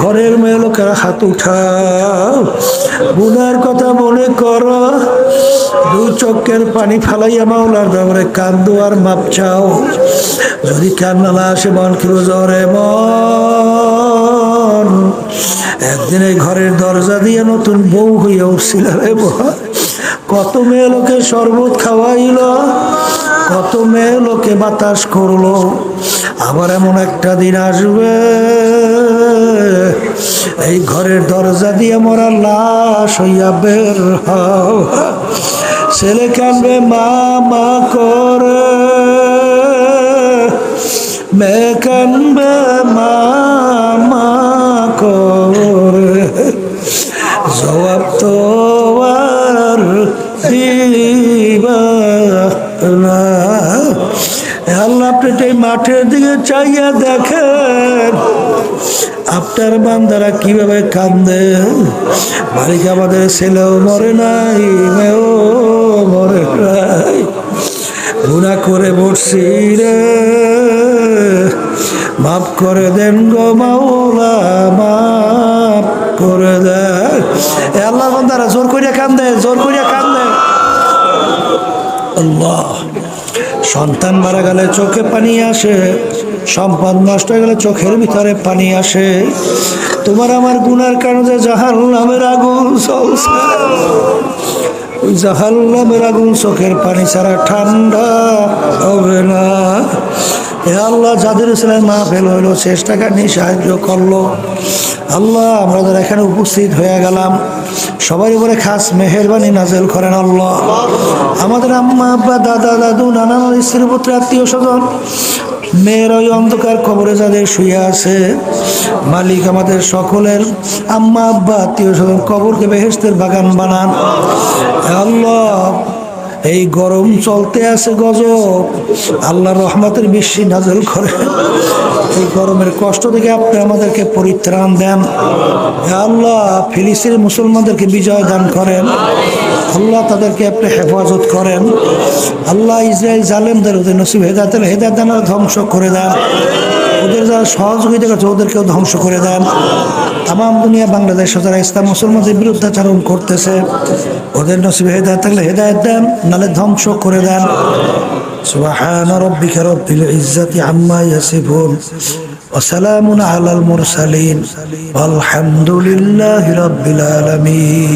ঘরের মেয়ে লোকেরা হাত উঠাও। গুনার কথা মনে কর। দু চোখের পানি ফালাইয়া মাওলার দরবারে কান্দো আর মাপ চাও। যদি কান্না না আসে মন কিলো জ্বরে মন। একদিন এই ঘরের দরজা দিয়ে নতুন বউ হইয়া উঠছিল রে কত মেয়ে লোকে শরবত খাওয়াইল, কত মেয়ে লোকে বাতাস করল। আবার এমন একটা দিন আসবে। এই ঘরের দরজা দিয়ে মরা লাশ হইয়া বের হও। ছেলে কানবে মা মা করে। মেয়ে কানবে মা মা করে। জবাব তো আর না। আল্লাহ আপনি মাঠের দিকে চাইয়া দেখেন, আপনার বান্দারা কীভাবে কান্দে মালিক আমাদের ছেলেও মরে নাই, মেয়েও মরে নাই। গুণা করে বসছি রে। মাফ করে দেন গো মাওলা, মাফ করে দেন। আল্লাহ বান্দারা, জোর করিয়া কান্দে জোর করিয়া কান্দে আল্লাহ। সন্তান মারা গেলে চোখে পানি আসে, সম্পদ নষ্ট হয়ে গেলে চোখের ভিতরে পানি আসে। তোমার আমার গুনার কারণে জাহাল নামের আগুন ওই জাহাল নামের আগুন চোখের পানি ছাড়া ঠান্ডা হবে না। এ আল্লাহ, যাদের ছিলেন মা ফেল হইল চেষ্টাকে নিয়ে সাহায্য করল। আল্লাহ, আমরা যারা এখানে উপস্থিত হয়ে গেলাম, সবার উপরে খাস মেহরবানি নাজেল করেন আল্লাহ। আমাদের আম্মা, আব্বা, দাদা, দাদু, নানা স্ত্রী, পুত্র, আত্মীয় স্বজন, মেয়ের ওই অন্ধকার কবরে যাদের শুয়ে আছে, মালিক আমাদের সকলের আম্মা, আব্বা, আত্মীয় স্বজন, কবরকে বেহেস্তের বাগান বানান। আল্লাহ এই গরম চলতে আছে গজব। আল্লাহ রহমতের বেশি নাজল করে। এই গরমের কষ্ট থেকে আপনি আমাদেরকে পরিত্রাণ দেন। আল্লাহ, ফিলিস্তিন মুসলমানদেরকে বিজয় দান করেন। আল্লাহ তাদেরকে আপনি হেফাজত করেন। আল্লাহ ইসরায়েল জালেমদের নসিব হেদায়তের হেদায়ত দানার ধ্বংস করে দেন। সহযোগিতা করছে ওদেরকেও ধ্বংস করে দেন তাম দুনিয়া বাংলাদেশ যারা ইসলাম মুসলমানদের বিরুদ্ধাচারণ করতেছে ওদের নসিবে হেদায়ত থাকলে হেদায়ত দেন নালে ধ্বংস করে দেন سبحان ربك رب العزة عما يصفون وسلام على المرسلين والحمد لله رب العالمين